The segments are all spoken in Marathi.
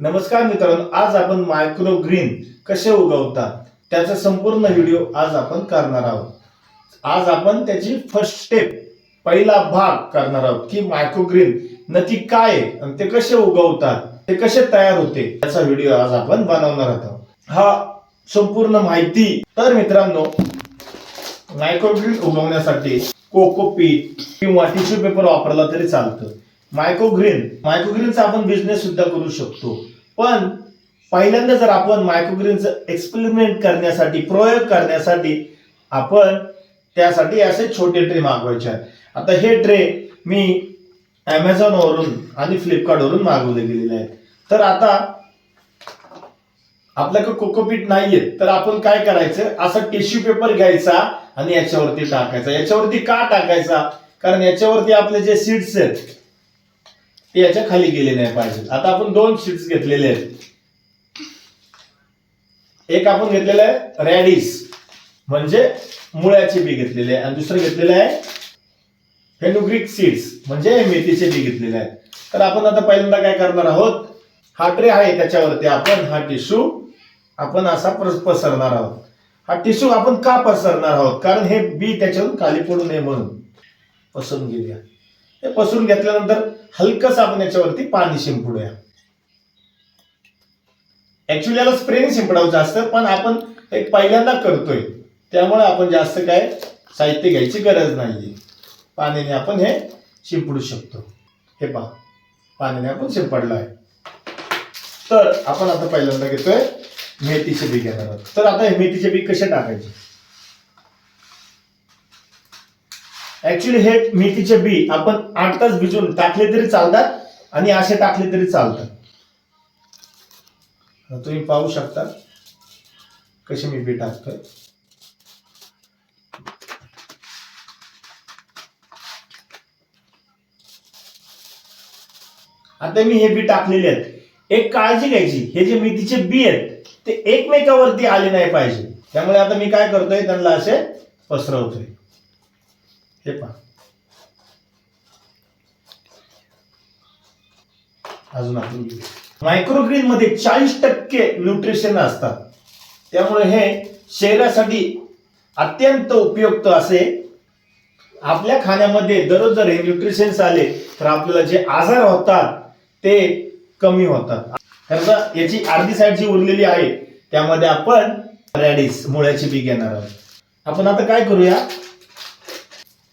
नमस्कार मित्रांनो आज आपण मायक्रो ग्रीन कसे उगवतात त्याचा संपूर्ण व्हिडिओ आज आपण करणार आहोत. आज आपण त्याची फर्स्ट स्टेप पहिला भाग करणार आहोत की मायक्रो ग्रीन नक्की काय आणि ते कसे उगवतात ते कसे तयार होते त्याचा व्हिडिओ आज आपण बनवणार आहोत. हा संपूर्ण माहिती. तर मित्रांनो मायक्रोग्रीन उगवण्यासाठी कोकोपीट किंवा टिश्यू पेपर वापरला तरी चालतं. मायक्रोग्रीन मायक्रोग्रीनचा आपण बिझनेस सुद्धा करू शकतो. पण पहिल्यांदा जर आपण मायक्रोग्रीनचं एक्सपेरिमेंट करण्यासाठी प्रयोग करण्यासाठी आपण त्यासाठी असे छोटे ट्रे मागवायचे आहेत. आता हे ट्रे मी Amazon वरून आणि फ्लिपकार्टवरून वरून मागवले गेलेले आहेत. तर आता आपल्याकडे कोकोपीट नाहीये. तर आपण काय करायचं? असा टिश्यू पेपर घ्यायचा आणि याच्यावरती टाकायचा. याच्यावरती का टाकायचा? कारण याच्यावरती आपले जे सीड्स आहेत ते याच्या खाली गेले नाही पाहिजे आता आपण दोन शीट्स घेतलेले आहेत. एक आपण घेतलेलं आहे रॅडिस म्हणजे मुळ्याचे बी घेतलेले आहे. आणि दुसरं घेतलेलं आहे फेनुग्रिक सीड्स म्हणजे मेथीचे बी घेतलेले आहेत. तर आपण आता पहिल्यांदा काय करणार आहोत? हा ट्रे आहे त्याच्यावरती आपण हा टिश्यू आपण असा पस- पसरणार आहोत. हा टिश्यू आपण का पसरणार आहोत? कारण हे बी त्याच्यावरून खाली पडू नये म्हणून. पसरून घेऊया. हे पसरून घेतल्यानंतर हलकस आपण याच्यावरती पाणी शिंपडूया ऍक्च्युली याला स्प्रेने शिंपडायचं असतं पण आपण एक पहिल्यांदा करतोय. त्यामुळे आपण जास्त काय साहित्य घ्यायची गरज नाहीये. पाण्याने आपण हे शिंपडू शकतो. हे पहा पाण्याने आपण शिंपडलं आहे तर आपण आता पहिल्यांदा घेतोय मेथीचे बी घेणार आहोत. तर आता हे मेथीचे बी कसे टाकायचे? ऍक्च्युली हे मेथीचे बी आपण आठ तास भिजून टाकले तरी चालतात आणि असे टाकले तरी चालतात. तुम्ही पाहू शकता कसे मी बी टाकतोय. आता मी हे बी टाकलेले आहेत. एक काळजी घ्यायची. हे जे मेथीचे बी आहेत ते एकमेकावरती आले नाही पाहिजे. त्यामुळे आता मी काय करतोय? त्यांना असे पसरवतोय. हे पहा. अजून आपण मायक्रोग्रीन मध्ये चाळीस टक्के न्यूट्रिशन असतात. त्यामुळे हे शरीरासाठी अत्यंत उपयुक्त असे. आपल्या खाण्यामध्ये दररोज जर हे न्यूट्रिशन्स आले तर आपल्याला जे आजार होतात ते कमी होतात. कारण याची अर्धी साईड जी उरलेली आहे त्यामध्ये आपण रॅडिस मुळ्याची बी घेणार आहोत. आपण आता काय करूया?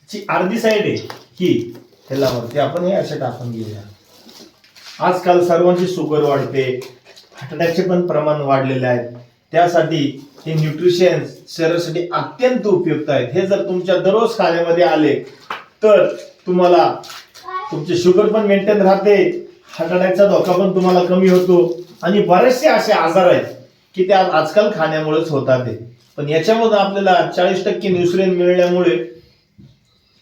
जी अर्धी साईड आहे ही. ह्यालावरती आपण हे असे टाकून घेऊया. आजकाल सर्वांची शुगर वाढते हार्टअटॅकचे पण प्रमाण वाढलेले आहेत. त्यासाठी हे न्यूट्रिशन्स शरीरासाठी अत्यंत उपयुक्त आहेत. हे जर तुमच्या दररोज खाण्यामध्ये आले तर तुम्हाला तुमचे शुगर पण मेंटेन राहते हार्ट अटॅकचा धोका पण तुम्हाला कमी होतो. आणि बरेचसे असे आजार आहेत की ते आजकाल खाण्यामुळेच होतात पण याच्यामधून आपल्याला चाळीस टक्के न्यूट्रिएंट मिळण्यामुळे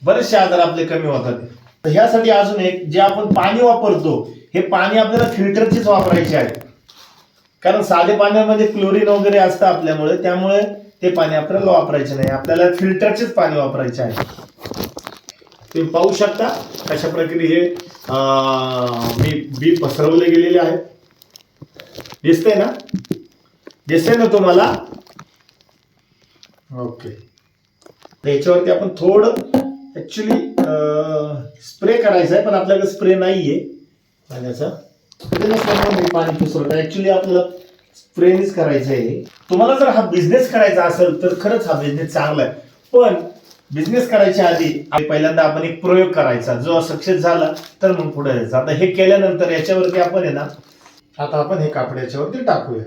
बरेचसे आजार आपले कमी होतात. तर ह्यासाठी अजून एक जे आपण पाणी वापरतो हे पाणी आपल्याला फिल्टरचेच वापरायचे आहे. कारण साधे पाण्यामध्ये क्लोरीन वगैरे असतं आपल्यामुळे त्यामुळे ते पाणी आपल्याला वापरायचे नाही. आपल्याला फिल्टरचेच पाणी वापरायचे आहे. तुम्ही पाहू शकता कशा प्रकारे हे मी बी पसरवले गेलेले आहे. दिसतंय ना? दिसतंय ना तुम्हाला? ओके. याच्यावरती आपण थोडं ऍक्च्युली स्प्रे करायचं आहे पण आपल्याकडे स्प्रे नाहीये. पाण्याचा. मी पाणी पुसरत ऍक्च्युली आपलं स्प्रेनेच करायचं आहे तुम्हाला जर हा बिझनेस करायचा असेल तर खरंच हा बिझनेस चांगला आहे पण बिझनेस करायच्या आधी पहिल्यांदा आपण एक प्रयोग करायचा. जो सक्सेस झाला तर मग पुढे जायचं. आता हे केल्यानंतर याच्यावरती आपण आहे ना आता आपण हे कापड याच्यावरती टाकूया.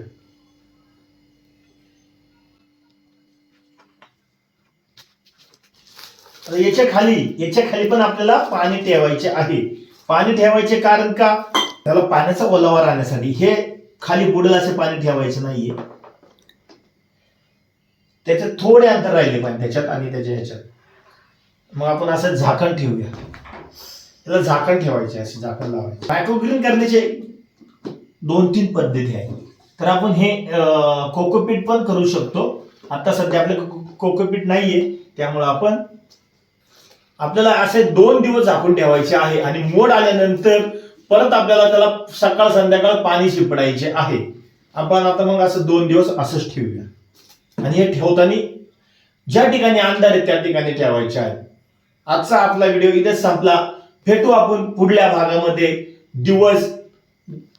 तर याच्या खाली याच्या खाली पण आपल्याला पाणी ठेवायचे आहे. पाणी ठेवायचे कारण का? त्याला पाण्याचा ओलावा राहण्यासाठी. हे खाली बुडेल असे पाणी ठेवायचे नाहीये. त्याच्यात थोडे अंतर राहिले पाणी त्याच्यात आणि त्याच्या ह्याच्यात. मग आपण असं झाकण ठेवूया. त्याला झाकण ठेवायचे असे झाकण लावायचे. मायक्रोग्रीन करण्याचे दोन तीन पद्धती आहेत. तर आपण हे कोकोपीट पण करू शकतो. आता सध्या आपल्या कोकोपीट नाहीये. त्यामुळे आपण आपल्याला असे दोन दिवस झाकून ठेवायचे आहे आणि मोड आल्यानंतर परत आपल्याला त्याला सकाळ संध्याकाळ पाणी शिपडायचे आहे. आपण आता मग असं दोन दिवस असंच ठेवूया. आणि हे ठेवताना ज्या ठिकाणी अंधार आहे त्या ठिकाणी ठेवायचे आहे. आजचा आपला व्हिडिओ इथेच संपला. भेटू आपण पुढल्या भागामध्ये दिवस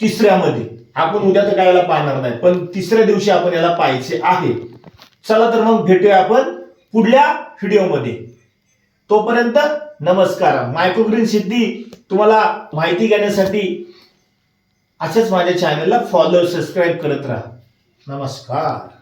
तिसऱ्यामध्ये. आपण उद्या तर काय याला पाहणार नाही पण तिसऱ्या दिवशी आपण याला पाहायचे आहे. चला तर मग भेटूया आपण पुढल्या व्हिडिओमध्ये. तोपर्यंत नमस्कार. मायक्रोग्रीन सिद्धी तुम्हाला माहिती घेण्यासाठी असेच माझ्या चॅनलला फॉलो सबस्क्राईब करत राहा. नमस्कार.